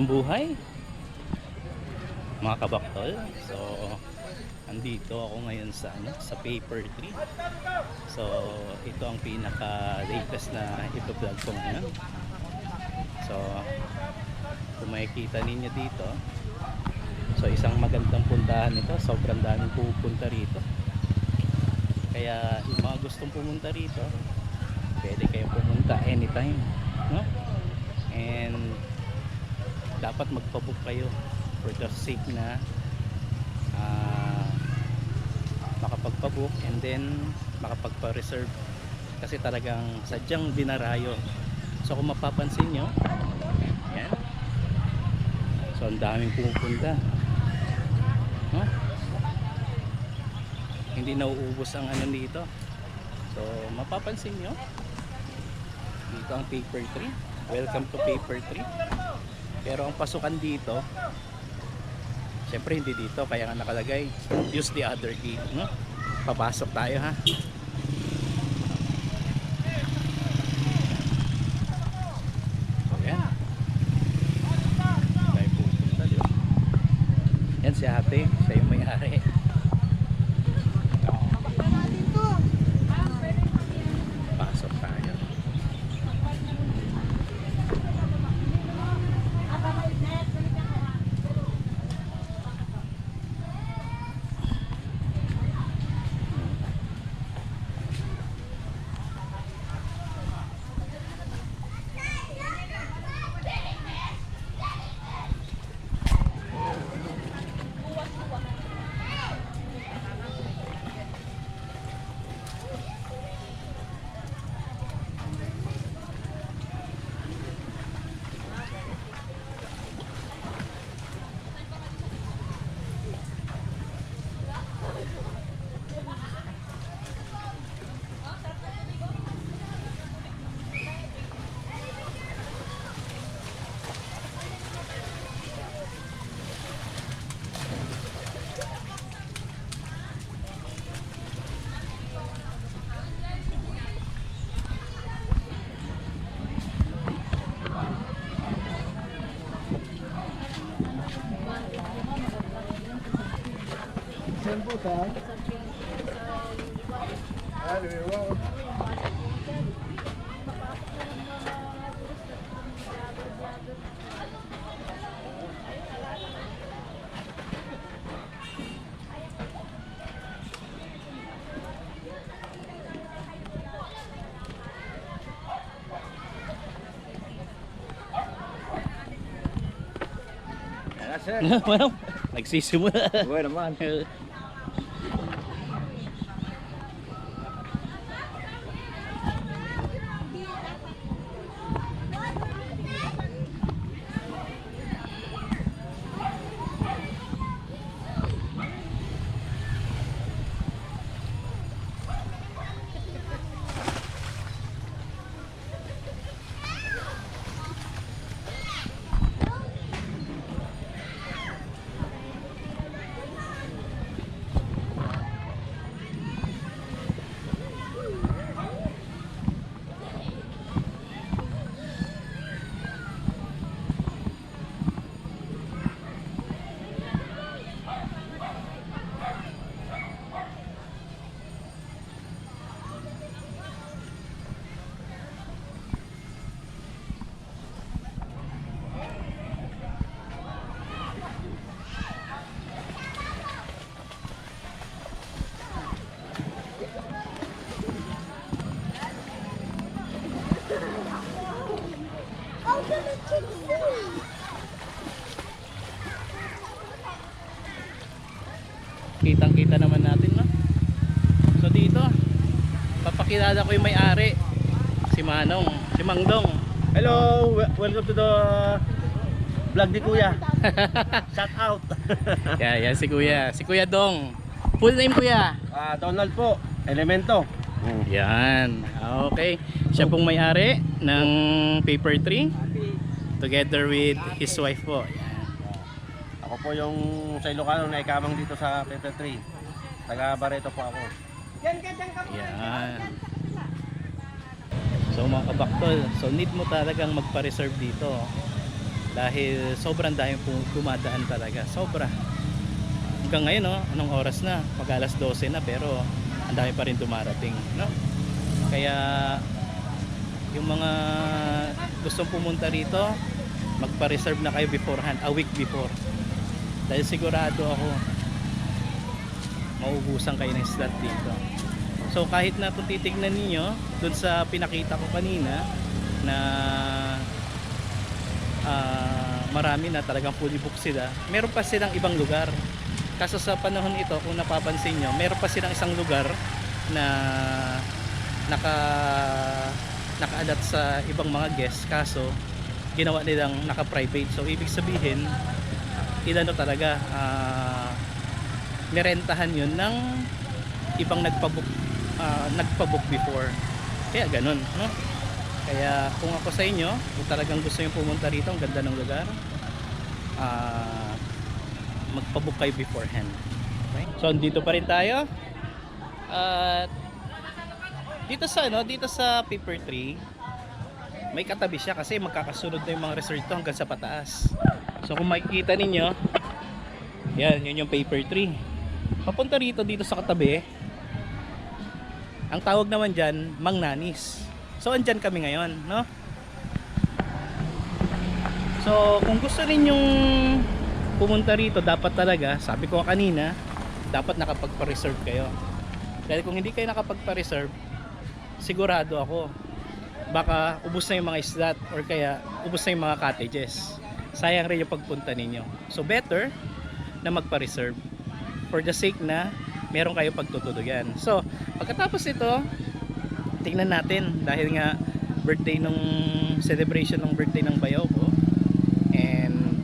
Magandang buhay mga kabaktol. So andito ako ngayon sa ano, sa Paper Tree. So ito ang pinaka latest na i-vlog ko ngayon. So kung makikita ninyo dito, so isang magandang puntahan ito, sobrang daming pupunta rito. Kaya yung mga gustong pumunta rito, pwede kayong pumunta anytime, no? And dapat magpabook kayo for the sake na ah, makapagpabook and then makapagpa-reserve. Kasi talagang sadyang dinarayo. So kung mapapansin nyo yan so ang daming pumupunta. No? hindi nauubos ang ano dito so mapapansin nyo dito ang paper tree welcome to paper tree pero ang pasukan dito Siyempre hindi dito kaya nga nakalagay use the other key. No? papasok tayo ha? Yan si ate siya yung may-ari pasok tayo Saan po ta? Ano yun? Yan sir. well, nagsisimula Buhay naman. I'm gonna take food. kitang kita naman natin no so dito papakilala ko yung may-ari si Manong si Mangdong Hello, wel- welcome to the vlog ni Kuya. Shout out. yeah, yan si Kuya si Kuya Dong full name Kuya Ah, Donald po, Elemento. yan okay siya pong may-ari ng Paper Tree together with his wife po yan. Ako po yung sa Ilocano na ikamang dito sa Pepper Tree. Taga Barreto po ako. Yan. So mga kabaktol, so need mo talagang magpa-reserve dito. dahil sobrang dami po dumadaan talaga. Sobra. Hanggang ngayon no? Anong oras na? Mag alas 12 na pero ang dami pa rin dumarating no? Kaya yung mga gustong pumunta rito magpa-reserve na kayo beforehand a week before. Dahil sigurado ako maubusan kayo ng slot dito so kahit na kung titignan ninyo dun sa pinakita ko kanina na ah, marami na talagang fully booked sila meron pa silang ibang lugar. Kaso sa panahon ito kung napapansin nyo meron pa silang isang lugar na naka naka-adapt sa ibang mga guests. Kaso ginawa nilang naka-private. So ibig sabihin ilano talaga ah nirentahan yun ng ibang nagpabook ah, nagpabook before. Kaya ganun no? Kaya kung ako sa inyo kung talagang gusto nyo pumunta rito ang ganda ng lugar ah magpabook kayo beforehand. Okay? so dito pa rin tayo. At dito sa ano dito sa paper tree may katabi siya kasi magkakasunod na yung mga resort to hanggang sa pataas. So kung makikita ninyo yan yun yung paper tree. Papunta rito dito sa katabi ang tawag naman dyan mangnanis. So andyan kami ngayon no? So kung gusto ninyong pumunta rito dapat talaga sabi ko kanina dapat nakapagpa-reserve kayo. Dahil kung hindi kayo nakapagpa-reserve sigurado ako baka ubos na yung mga islat or kaya ubos na yung mga cottages. Sayang rin yung pagpunta ninyo. So better na magpa-reserve. For the sake na meron kayo pagtutulugan so pagkatapos ito tingnan natin. Dahil nga birthday nung celebration ng birthday ng bayaw ko. And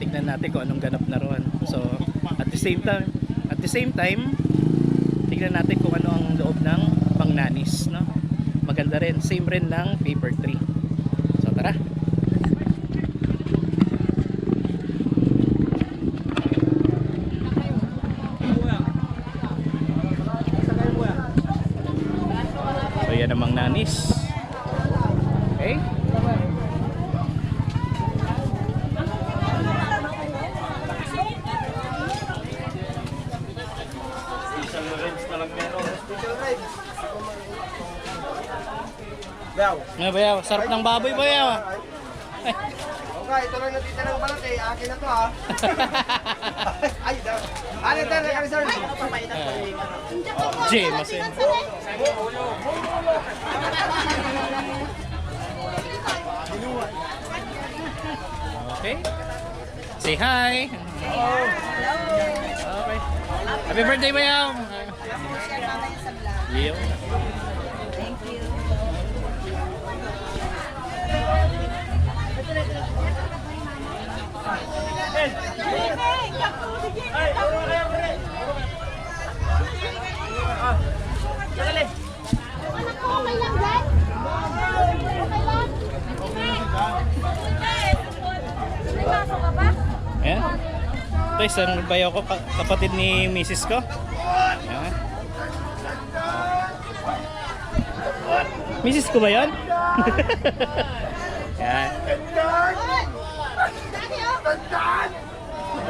tingnan natin kung anong ganap na ron. So at the same time at the same time tingnan natin kung ano ang loob ng pangnanis no? Maganda rin. Same rin ng paper tree. So tara namang nanis okay Daw. ano ba yaw? sarap ng baboy ba yaw? Okay, ito lang natita ng balat eh. Akin na to ha. Ay, daw. Ano ito? Naka-reserve. Jameson Okay. Say hi. Okay. Happy birthday, Bayaw. Yo. Anak ko, okay lang dyan? Okay lang? May pasok ka ba? Ayan. Ito isang bayaw ko, ka- kapatid ni Mrs. ko. Ayan. Mrs. ko ba yan? Ayan.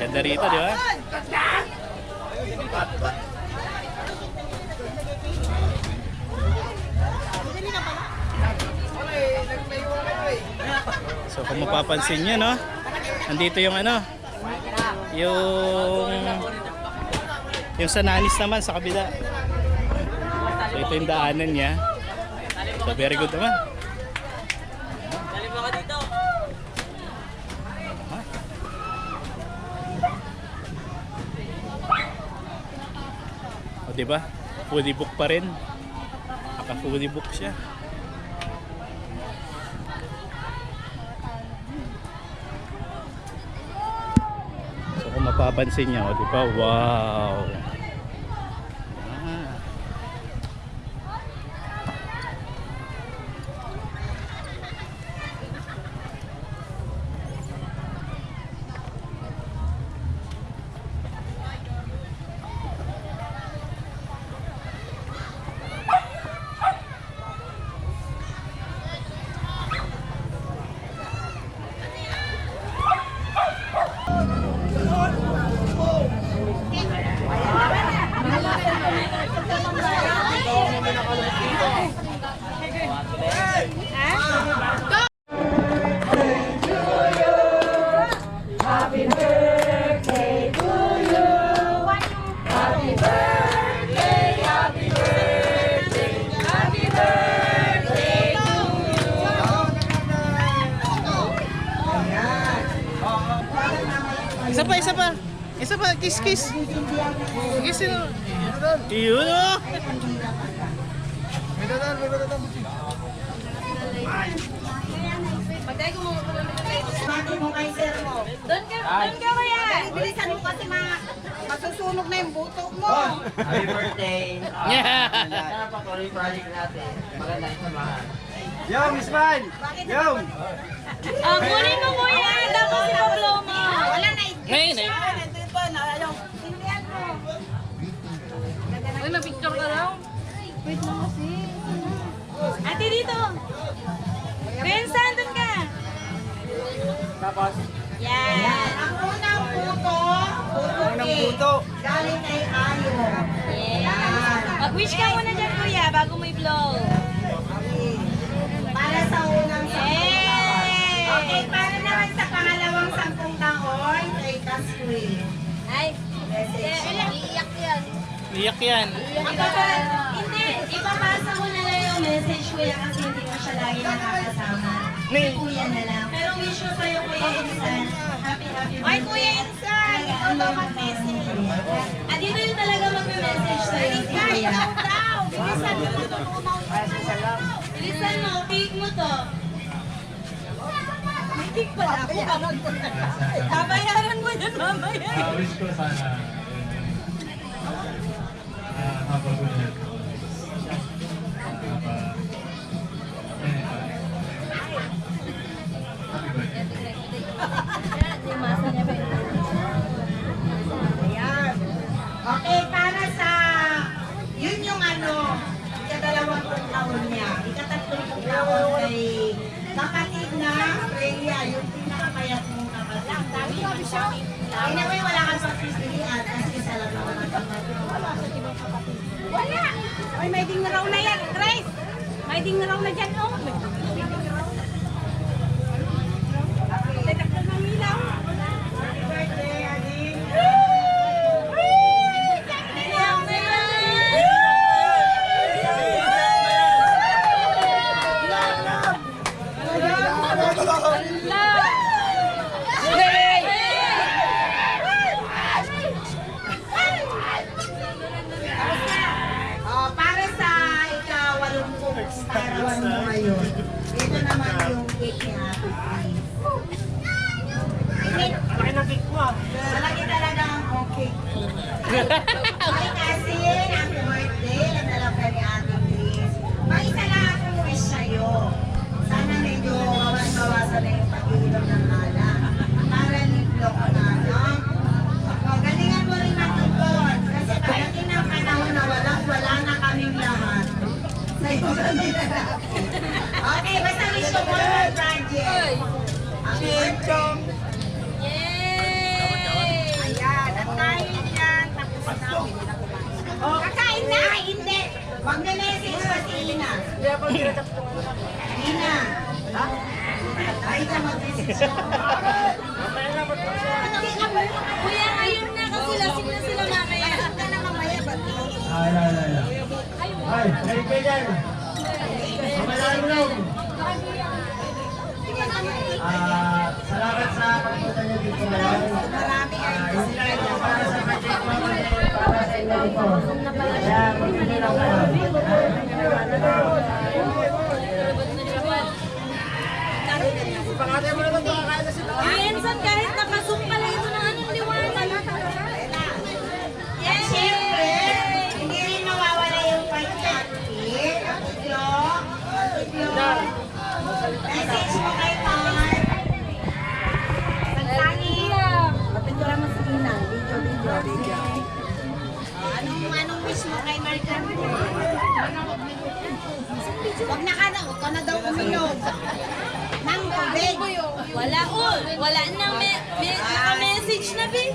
Ganda rito, di ba? So kung mapapansin nyo, no? Nandito yung ano, yung yung sa nanis naman sa kabila. So ito yung daanan niya. So very good naman. Di ba? Fully book pa rin. Naka fully book siya. So kung mapapansin niyo, di ba? Wow! Bilisan mo kasi ma masusunog na yung buto mo. Happy birthday. Yeah. Sana patuloy project natin. Maganda yung samahan. Yo, Miss Man! Yo! Ang kunin mo kuya, tapos i-blow mo. Wala na Ngayon eh. Sindihan mo. Uy, mag-picture ka daw. Wait lang kasi. Ate dito. Bensan, doon ka. Tapos, Yan. Ang unang puto, puto unang puto. Galing kay Ayo. Yan. Mag-wish ka muna dyan, kuya, bago mo i-blow. Para sa unang sampung Okay, para naman sa pangalawang sampung taon, kay Kaswi. Ay, iiyak yan. Iyak yan. Hindi, ipapasa ko na lang yung message kuya kasi hindi ko siya lagi nakakasama. Lang. Pero wish ko sa'yo kuya Insan. Happy, happy birthday. Ay, kuya Insan! Ikaw daw mag-message. Ah, dito yung talaga mag-message sa'yo. kuya. Daw! Bilisan mo ito. Bilisan mo, cake mo to. May cake pala ako. Babayaran mo yan mamaya. Ah, wish ko sana ah, habang Anyway, wala kang pagpipilian kasi isa lang naman ang kapatid. Wala! Ay, may ding raw na yan, Grace! May ding raw na dyan, oh! Kayo. Mamalangong. Ah, salamat sa pagpunta niyo dito. Marami ay hindi lang ito para sa budget mo, para sa inyo ito. Kaya, magbigay lang kayo. Minsan kahit nakasum Huwag na ka na, huwag ka na daw uminom. Nang tubig. Wala all. Wala nang me, me, naka-message na, Bi.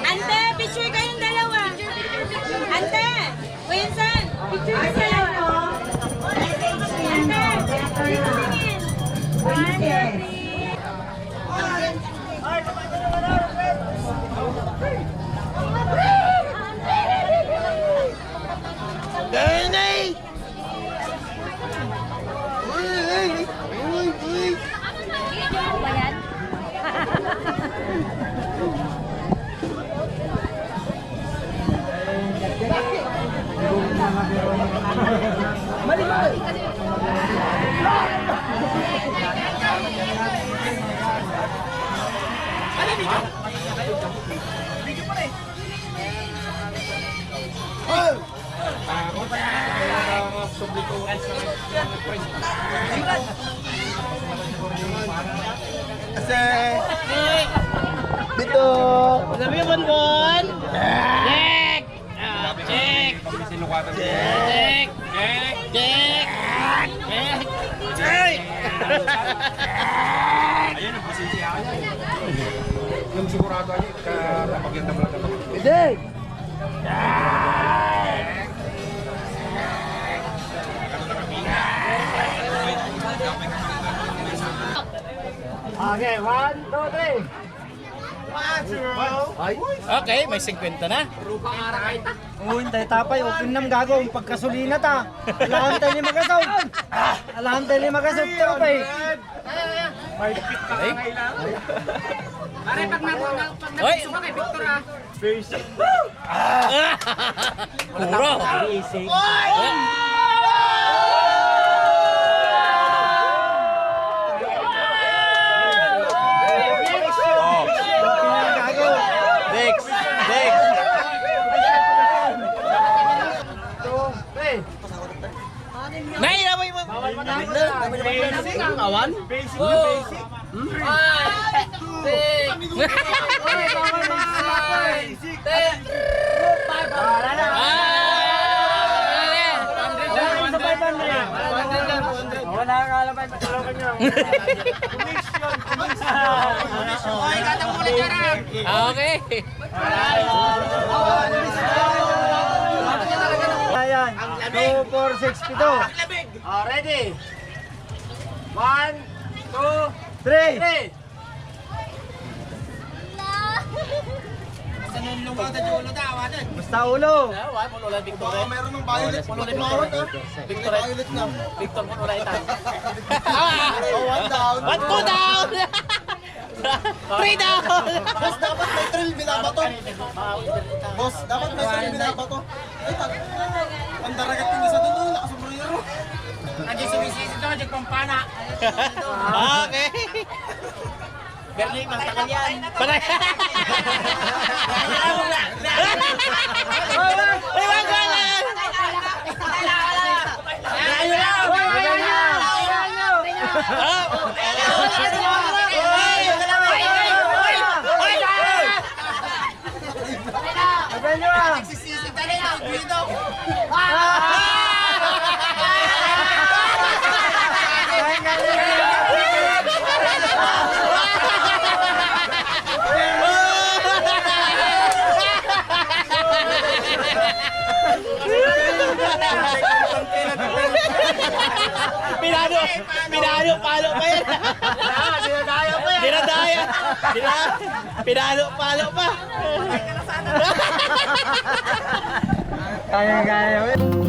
Ante, picture kayong dalawa. Ante, Winsan, picture kayong Dito! Sabi mo, Bonbon? Check! Ah, check! Check! Check! Check! Check! Check! Yung sigurado aja kapag yan naman lang Hindi! Okay, one, two, three. Ay, Okay, may 50 na. Oo, hindi tapay. Open nam gago. Pagkasulina ta. Alahan tayo ni magasaw. Alahan tayo ni magasaw. Pero pa eh. Hoy! Puro! Gago. Next! Next! Two, three. Nay, naman mo! Basic ang awan? Basic na basic. Bawal mga basic. Wala na. Sa 500. Wala ka alam pa sa kanya. Commission, commission. Oy, katang mula dyan. Okay! Ayan. 2, 4, 6, 7. Oh, ready? 1, 2, 3. Basta ulo. Wala, Victor. Oh, meron ng violet. Victor. Victor. Violet na. Victor, wala ito. one down. One, two down! Three down! Boss, dapat may thrill binabato. Boss, dapat may thrill binabato. Ay, tag. Pandaragat yung isa doon. Okay. Berlin, magtagal yan. Panay. Ay, wag ka lang. Ah! Pinado, pinado, palo pa yan. Dinadaya pa yan. Dinadaya. Pinado, palo pa. Kaya, kaya.